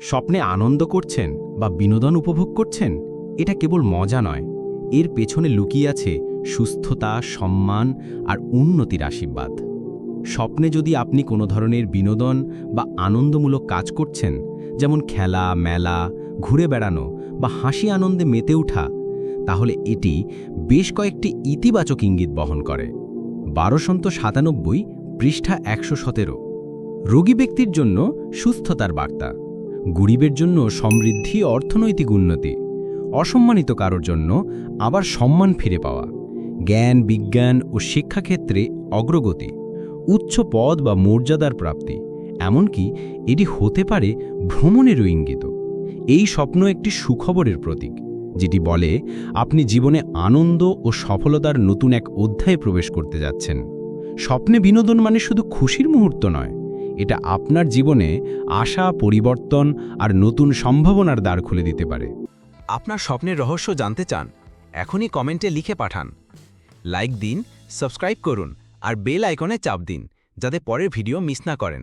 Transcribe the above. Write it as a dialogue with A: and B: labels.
A: স্বপ্নে আনন্দ করছেন বা বিনোদন উপভোগ করছেন, এটা কেবল মজা নয়। এর পেছনে লুকিয়ে আছে সুস্থতা, সম্মান আর উন্নতির আশীর্বাদ। স্বপ্নে যদি আপনি কোনো ধরনের বিনোদন বা আনন্দমূলক কাজ করছেন, যেমন খেলা, মেলা, ঘুরে বেড়ানো বা হাসি আনন্দে মেতে ওঠা, তাহলে এটি বেশ কয়েকটি ইতিবাচক ইঙ্গিত বহন করে। বারোশন্ত সাতানব্বই পৃষ্ঠা একশো সতেরো। রোগী ব্যক্তির জন্য সুস্থতার বার্তা। গরিবের জন্য সমৃদ্ধি অর্থনৈতিক উন্নতি। অসম্মানিত কারোর জন্য আবার সম্মান ফিরে পাওয়া। জ্ঞান, বিজ্ঞান ও শিক্ষাক্ষেত্রে অগ্রগতি, উচ্চ পদ বা মর্যাদার প্রাপ্তি, এমনকি এটি হতে পারে ভ্রমণেরও ইঙ্গিত। এই স্বপ্ন একটি সুখবরের প্রতীক, যেটি বলে, আপনি জীবনে আনন্দ ও সফলতার নতুন এক অধ্যায়ে প্রবেশ করতে যাচ্ছেন। স্বপ্নে বিনোদন মানে শুধু খুশির মুহূর্ত নয় এটা আপনার জীবনে আশা, পরিবর্তন আর নতুন সম্ভাবনার দ্বার খুলে দিতে পারে।
B: আপনার স্বপ্নের রহস্য জানতে চান, এখনই কমেন্টে লিখে পাঠান। লাইক দিন, সাবস্ক্রাইব করুন আর বেল আইকনে চাপ দিন, যাতে পরের ভিডিও মিস না করেন।